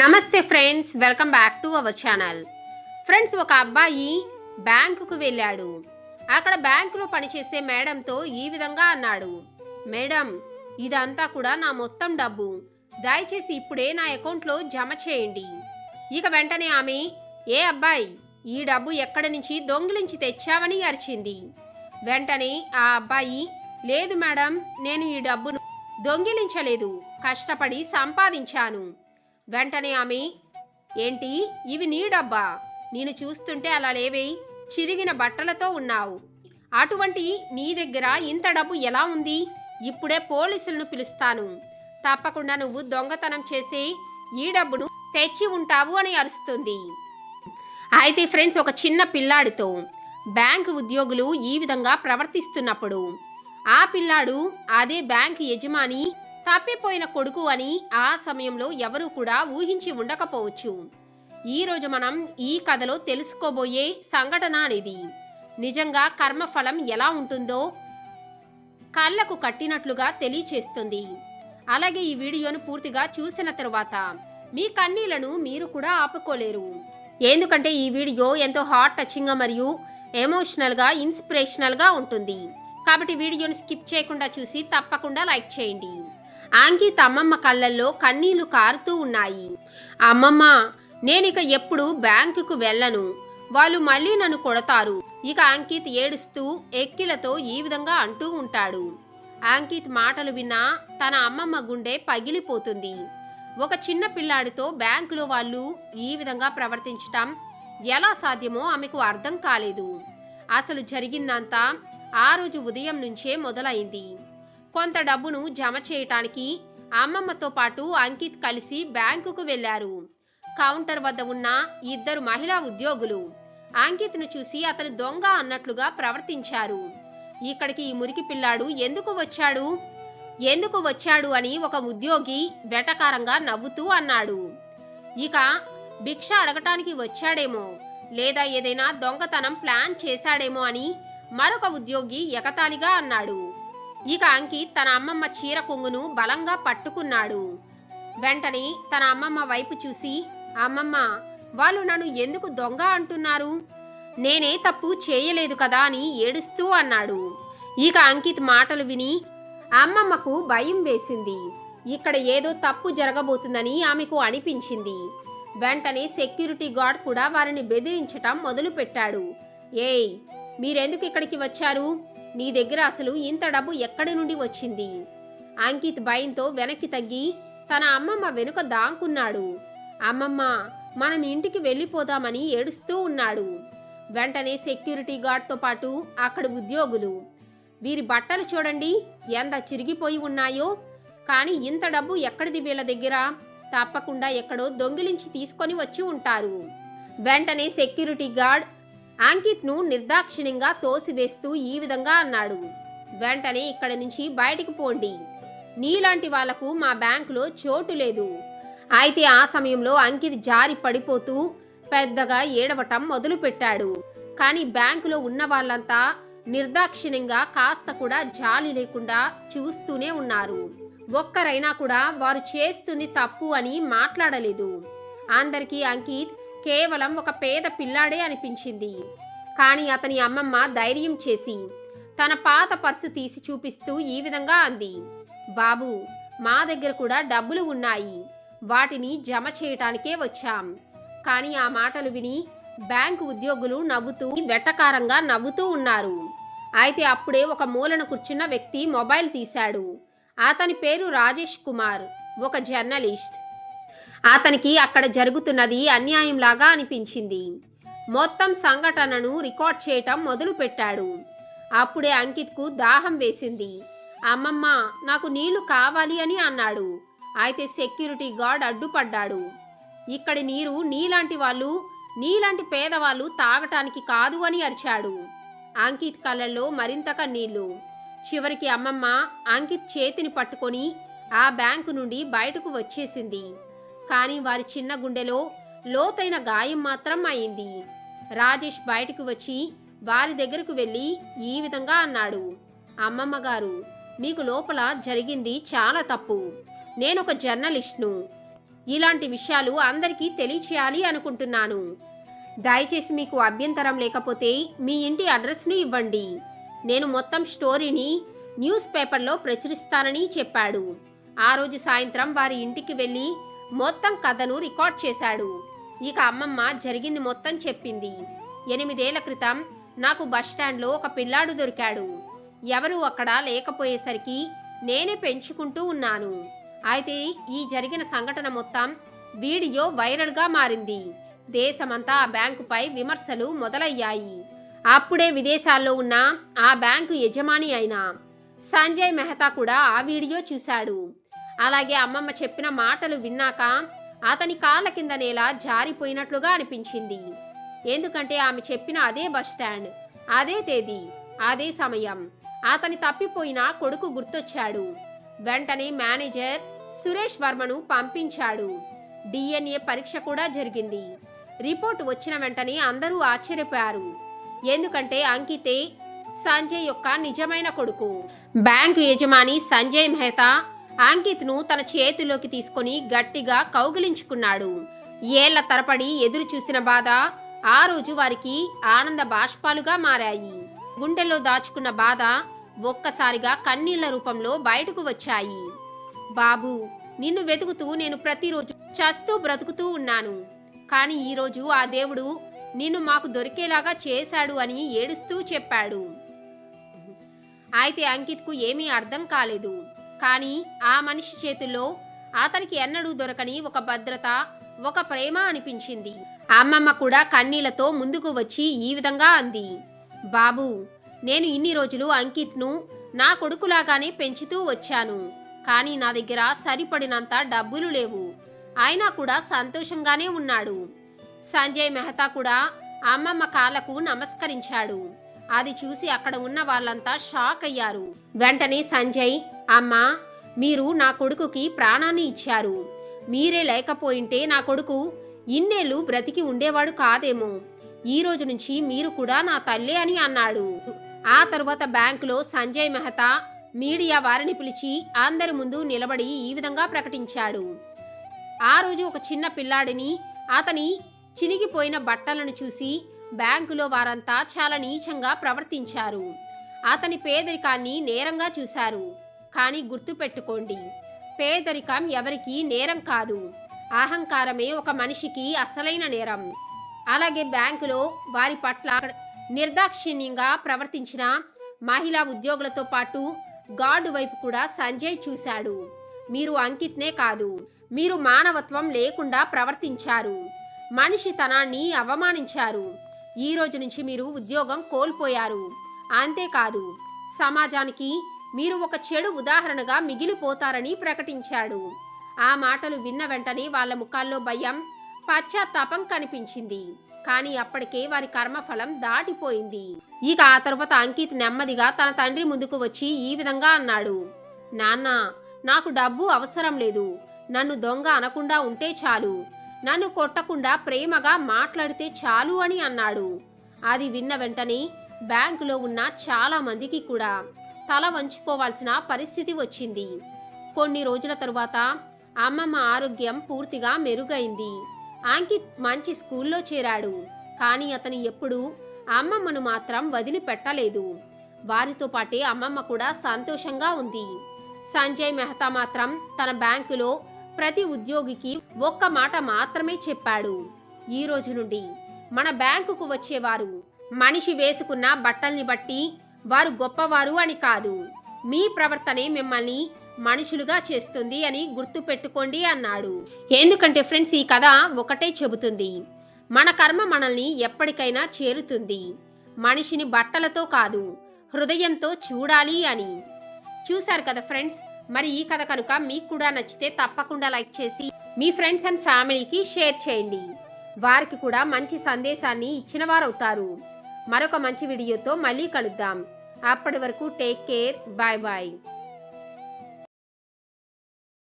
నమస్తే friends welcome back to our channel. Friends ఒక అబ్బాయి బ్యాంకుకు వెళ్ళాడు. అక్కడ బ్యాంకులో పనిచేసే మేడంతో ఈ విధంగా అన్నాడు. మేడం ఇదంతా కూడా నా మొత్తం డబ్బు. దయచేసి ఇప్పుడే నా అకౌంట్లో జమ చేయండి. ఇక వెంటనే ఆమె ఏ అబ్బాయి ఈ డబ్బు ఎక్కడి నుంచి దొంగిలించి తెచ్చావని అరిచింది. వెంటనే ఆ అబ్బాయి లేదు మేడం నేను ఈ డబ్బును దొంగిలించలేదు. కష్టపడి సంపాదించాను. వెంటనే ఆమె ఏంటి? ఇవి నీ డబ్బా నేను చూస్తుంటే అలా లేవే. చిరిగిన బట్టలతో ఉన్నావు. అటువంటి నీ దగ్గర ఇంత డబ్బు ఎలా ఉంది? ఇప్పుడే పోలీసులను పిలుస్తాను. తప్పకుండా నువ్వు దొంగతనం చేసి ఈ డబ్బును తెచ్చి ఉంటావు అని అరుస్తుంది. అయితే ఫ్రెండ్స్ ఒక చిన్న పిల్లాడితో బ్యాంకు ఉద్యోగులు ఈ విధంగా ప్రవర్తిస్తున్నప్పుడు ఆ పిల్లాడు అదే బ్యాంక్ యజమాని తప్పిపోయిన కొడుకు అని ఆ సమయంలో ఎవరూ కూడా ఊహించి ఉండకపోవచ్చు. ఈరోజు మనం ఈ కథలో తెలుసుకోబోయే సంఘటన అనేది. నిజంగా కర్మఫలం ఎలా ఉంటుందో కళ్ళకు కట్టినట్లుగా తెలియచేస్తుంది. అలాగే ఈ వీడియోను పూర్తిగా చూసిన తరువాత మీ కన్నీళ్ళను మీరు కూడా ఆపుకోలేరు. ఎందుకంటే ఈ వీడియో ఎంతో హార్ట్ టచింగ్గా మరియు ఎమోషనల్గా ఇన్స్పిరేషనల్గా ఉంటుంది. కాబట్టి వీడియోని స్కిప్ చేయకుండా చూసి తప్పకుండా లైక్ చేయండి. అంకిత్ అమ్మమ్మ కళ్ళల్లో కన్నీళ్ళు కారుతూ ఉన్నాయి. అమ్మమ్మ నేనిక ఎప్పుడు బ్యాంకుకు వెళ్ళను. వాళ్ళు మళ్ళీ నన్ను కొడతారు. ఇక అంకిత్ ఏడుస్తూ ఎక్కిలతో ఈ విధంగా అంటూ ఉంటాడు. అంకిత్ మాటలు విన్నా తన అమ్మమ్మ గుండె పగిలిపోతుంది. ఒక చిన్న పిల్లాడితో బ్యాంకులో వాళ్ళు ఈ విధంగా ప్రవర్తించటం ఎలా సాధ్యమో ఆమెకు అర్థం కాలేదు. అసలు జరిగిందంతా ఆ రోజు ఉదయం నుంచే మొదలైంది. కొంత డబ్బును జమ చేయటానికి అమ్మమ్మతో పాటు అంకిత్ కలిసి బ్యాంకుకు వెళ్ళారు కౌంటర్ వద్ద ఉన్న ఇద్దరు మహిళా ఉద్యోగులు అంకిత్ను చూసి అతను దొంగ అన్నట్లుగా ప్రవర్తించారు. ఇక్కడికి ఈ మురికి పిల్లాడు ఎందుకు వచ్చాడు? ఎందుకు వచ్చాడు అని ఒక ఉద్యోగి వెటకారంగా నవ్వుతూ అన్నాడు. ఇక భిక్ష అడగటానికి వచ్చాడేమో లేదా ఏదైనా దొంగతనం ప్లాన్ చేశాడేమో అని మరొక ఉద్యోగి ఎగతాళిగా అన్నాడు. ఇక అంకిత్ తన అమ్మమ్మ చీర కొంగును బలంగా పట్టుకున్నాడు. వెంటనే తన అమ్మమ్మ వైపు చూసి అమ్మమ్మ వాళ్ళు నన్ను ఎందుకు దొంగ అంటున్నారు? నేనే తప్పు చేయలేదు కదా అని ఏడుస్తూ అన్నాడు. ఇక అంకిత్ మాటలు విని అమ్మమ్మకు భయం వేసింది. ఇక్కడ ఏదో తప్పు జరగబోతుందని ఆమెకు అనిపించింది. వెంటనే సెక్యూరిటీ గార్డ్ కూడా వారిని బెదిరించటం మొదలుపెట్టాడు. ఏయ్ మీరెందుకు ఇక్కడికి వచ్చారు? నీ దగ్గర అసలు ఇంత డబ్బు ఎక్కడి నుండి వచ్చింది? అంకిత్ భయంతో వెనక్కి తగ్గి తన అమ్మమ్మ వెనుక దాంకున్నాడు అమ్మమ్మ మనం ఇంటికి వెళ్ళిపోదామని ఏడుస్తూ ఉన్నాడు. వెంటనే సెక్యూరిటీ గార్డ్తో పాటు అక్కడ ఉద్యోగులు వీరి బట్టలు చూడండి ఎంత చిరిగిపోయి ఉన్నాయో. కానీ ఇంత డబ్బు ఎక్కడిది వీళ్ళ దగ్గర? తప్పకుండా ఎక్కడో దొంగిలించి తీసుకొని వచ్చి ఉంటారు. వెంటనే సెక్యూరిటీ గార్డ్ అంకిత్ను నిర్దాక్షిణ్యంగా తోసివేస్తూ ఈ విధంగా అన్నాడు. వెంటనే ఇక్కడి నుంచి బయటికి పోండి. నీలాంటి వాళ్ళకు మా బ్యాంకులో చోటు లేదు. అయితే ఆ సమయంలో అంకిత్ జారి పడిపోతూ పెద్దగా ఏడవటం మొదలుపెట్టాడు. కానీ బ్యాంకులో ఉన్న వాళ్ళంతా నిర్దాక్షిణ్యంగా కాస్త కూడా జాలి లేకుండా చూస్తూనే ఉన్నారు. ఒక్కరైనా కూడా వారు చేస్తుంది తప్పు అని మాట్లాడలేదు. అందరికీ అంకిత్ కేవలం ఒక పేద పిల్లాడే అనిపించింది. కానీ అతని అమ్మమ్మ ధైర్యం చేసి తన పాత పర్సు తీసి చూపిస్తూ ఈ విధంగా అంది. బాబు మా దగ్గర కూడా డబ్బులు ఉన్నాయి. వాటిని జమ చేయటానికే వచ్చాం. కానీ ఆ మాటలు విని బ్యాంకు ఉద్యోగులు నవ్వుతూ వెట్టకారంగా నవ్వుతూ ఉన్నారు. అయితే అప్పుడే ఒక మూలన కూర్చున్న వ్యక్తి మొబైల్ తీశాడు. అతని పేరు రాజేష్ కుమార్ ఒక జర్నలిస్ట్. అతనికి అక్కడ జరుగుతున్నది అన్యాయంలాగా అనిపించింది. మొత్తం సంఘటనను రికార్డ్ చేయటం మొదలుపెట్టాడు. అప్పుడే అంకిత్కు దాహం వేసింది. అమ్మమ్మ నాకు నీళ్ళు కావాలి అని అన్నాడు. అయితే సెక్యూరిటీ గార్డ్ అడ్డుపడ్డాడు. ఇక్కడి నీరు నీలాంటి వాళ్ళు నీలాంటి పేదవాళ్ళు తాగటానికి కాదు అని అరిచాడు. అంకిత్ కళ్ళల్లో మరింతగా నీళ్ళు చివరికి అమ్మమ్మ అంకిత్ చేతిని పట్టుకొని ఆ బ్యాంకు నుండి బయటకు వచ్చేసింది. కానీ వారి చిన్న గుండెలో లోతైన గాయం మాత్రం అయింది. రాజేష్ బయటకు వచ్చి వారి దగ్గరకు వెళ్ళి ఈ విధంగా అన్నాడు. అమ్మమ్మ గారు మీకు లోపల జరిగింది చాలా తప్పు. నేనొక జర్నలిస్ట్ను. ఇలాంటి విషయాలు అందరికీ తెలియచేయాలి అనుకుంటున్నాను. దయచేసి మీకు అభ్యంతరం లేకపోతే మీ ఇంటి అడ్రస్ను ఇవ్వండి. నేను మొత్తం స్టోరీని న్యూస్ పేపర్లో ప్రచురిస్తానని చెప్పాడు. ఆ రోజు సాయంత్రం వారి ఇంటికి వెళ్ళి మొత్తం కథను రికార్డ్ చేశాడు. ఇక అమ్మమ్మ జరిగింది మొత్తం చెప్పింది. ఎనిమిదేళ్ళ క్రితం నాకు బస్టాండ్లో ఒక పిల్లాడు దొరికాడు. ఎవరు అక్కడ లేకపోయేసరికి నేనే పెంచుకుంటూ ఉన్నాను. అయితే ఈ జరిగిన సంఘటన మొత్తం వీడియో వైరల్గా మారింది. దేశమంతా ఆ బ్యాంకుపై విమర్శలు మొదలయ్యాయి. అప్పుడే విదేశాల్లో ఉన్న ఆ బ్యాంకు యజమాని అయిన సంజయ్ మెహతా కూడా ఆ వీడియో చూశాడు. అలాగే అమ్మమ్మ చెప్పిన మాటలు విన్నాక అతని కాళ్ళ కింద నేల జారిపోయినట్లుగా అనిపించింది. ఎందుకంటే ఆమె చెప్పిన అదే బస్ స్టాండ్ అదే తేదీ అదే సమయం. అతని తప్పిపోయిన కొడుకు గుర్తొచ్చాడు. వెంటనే మేనేజర్ సురేష్ వర్మను పంపించాడు. డిఎన్ఏ పరీక్ష కూడా జరిగింది. రిపోర్ట్ వచ్చిన వెంటనే అందరూ ఆశ్చర్యపోయారు. ఎందుకంటే అంకితే సంజయ్ యొక్క నిజమైన కొడుకు. బ్యాంకు యజమాని సంజయ్ మెహతా అంకిత్ను తన చేతిలోకి తీసుకొని గట్టిగా కౌగిలించుకున్నాడు. ఏళ్ళ తరపడి ఎదురు చూసిన బాధ ఆ రోజు వారికి ఆనంద బాష్పాలుగా మారాయి. గుండెల్లో దాచుకున్న బాధ ఒక్కసారిగా కన్నీళ్ళ రూపంలో బయటకు వచ్చాయి. బాబు నిన్ను వెతుకుతూ నేను ప్రతిరోజు చస్తూ బ్రతుకుతూ ఉన్నాను. కానీ ఈరోజు ఆ దేవుడు నిన్ను మాకు దొరికేలాగా చేశాడు అని ఏడుస్తూ చెప్పాడు. అయితే అంకిత్కు ఏమీ అర్థం కాలేదు. కానీ ఆ మనిషి చేతుల్లో అతనికి ఎన్నడూ దొరకని ఒక భద్రత ఒక ప్రేమ అనిపించింది. అమ్మమ్మ కూడా కన్నీళ్ళతో ముందుకు వచ్చి ఈ విధంగా అంది. బాబు నేను ఇన్ని రోజులు అంకిత్ను నా కొడుకులాగానే పెంచుతూ వచ్చాను. కానీ నా దగ్గర సరిపడినంత డబ్బులు లేవు. అయినా కూడా సంతోషంగానే ఉన్నాడు. సంజయ్ మెహతా కూడా అమ్మమ్మ కాళ్ళకు నమస్కరించాడు. అది చూసి అక్కడ ఉన్న వాళ్ళంతా షాక్ అయ్యారు. వెంటనే సంజయ్ అమ్మా మీరు నా కొడుకుకి ప్రాణాన్ని ఇచ్చారు. మీరే లేకపోయింటే నా కొడుకు ఇన్నేళ్ళు బ్రతికి ఉండేవాడు కాదేమో. ఈ రోజు నుంచి మీరు కూడా నా తల్లే అని అన్నాడు. ఆ తరువాత బ్యాంకులో సంజయ్ మెహతా మీడియా వారిని పిలిచి అందరి ముందు నిలబడి ఈ విధంగా ప్రకటించాడు. ఆ రోజు ఒక చిన్న పిల్లాడిని అతని చినిగిపోయిన బట్టలను చూసి బ్యాంకులో వారంతా చాలా నీచంగా ప్రవర్తించారు. అతని పేదరికాన్ని నేరంగా చూశారు. కానీ గుర్తుపెట్టుకోండి. పేదరికం ఎవరికి నేరం కాదు. అహంకారమే ఒక మనిషికి అసలైన నేరం. అలాగే బ్యాంకులో వారి పట్ల నిర్దాక్షిణ్యంగా ప్రవర్తించిన మహిళా ఉద్యోగులతో పాటు గార్డు వైపు కూడా సంజయ్ చూశాడు. మీరు అంకిత్నే కాదు. మీరు మానవత్వం లేకుండా ప్రవర్తించారు. మనిషితనాన్ని అవమానించారు. ఈ రోజు నుంచి మీరు ఉద్యోగం కోల్పోయారు. అంతేకాదు సమాజానికి మీరు ఒక చెడు ఉదాహరణగా మిగిలిపోతారని ప్రకటించాడు. ఆ మాటలు విన్న వెంటనే వాళ్ళ ముఖాల్లో భయం పశ్చాత్తాపం కనిపించింది. కానీ అప్పటికే వారి కర్మఫలం దాటిపోయింది. ఇక ఆ తర్వాత అంకిత్ నెమ్మదిగా తన తండ్రి ముందుకు వచ్చి ఈ విధంగా అన్నాడు. నాన్న నాకు డబ్బు అవసరం లేదు. నన్ను దొంగ అనకుండా ఉంటే చాలు. నన్ను కొట్టకుండా ప్రేమగా మాట్లాడితే చాలు అని అన్నాడు. అది విన్న వెంటనే బ్యాంకులో ఉన్న చాలా మందికి కూడా తల వంచుకోవాల్సిన పరిస్థితి వచ్చింది. కొన్ని రోజుల తరువాత అమ్మమ్మ ఆరోగ్యం పూర్తిగా మెరుగైంది. అంకిత్ మంచి స్కూల్లో చేరాడు. కానీ అతను ఎప్పుడూ అమ్మమ్మను మాత్రం వదిలిపెట్టలేదు. వారితో పాటే అమ్మమ్మ కూడా సంతోషంగా ఉంది. సంజయ్ మెహతా మాత్రం తన బ్యాంకులో ప్రతి ఉద్యోగికి ఒక్క మాట మాత్రమే చెప్పాడు. ఈ రోజు నుండి మన బ్యాంకుకు వచ్చేవారు. మనిషి వేసుకున్న బట్టల్ని బట్టి వారు గొప్పవారు అని కాదు. మీ ప్రవర్తనే మిమ్మల్ని మనుషులుగా చేస్తుంది అని గుర్తు పెట్టుకోండి అన్నాడు. ఎందుకంటే ఫ్రెండ్స్ ఈ కథ ఒకటే చెబుతుంది. మన కర్మ మనల్ని ఎప్పటికైనా చేరుతుంది. మనిషిని బట్టలతో కాదు హృదయంతో చూడాలి అని. చూశారు కదా ఫ్రెండ్స్? మరి ఈ కథ కనుక మీకు కూడా నచ్చితే తప్పకుండా లైక్ చేసి మీ ఫ్రెండ్స్ అండ్ ఫ్యామిలీకి షేర్ చేయండి. వారికి కూడా మంచి సందేశాన్ని ఇచ్చిన వారవుతారు. మరొక మంచి వీడియోతో మళ్ళీ కలుద్దాం. అప్పటి వరకు టేక్ కేర్ బాయ్ బాయ్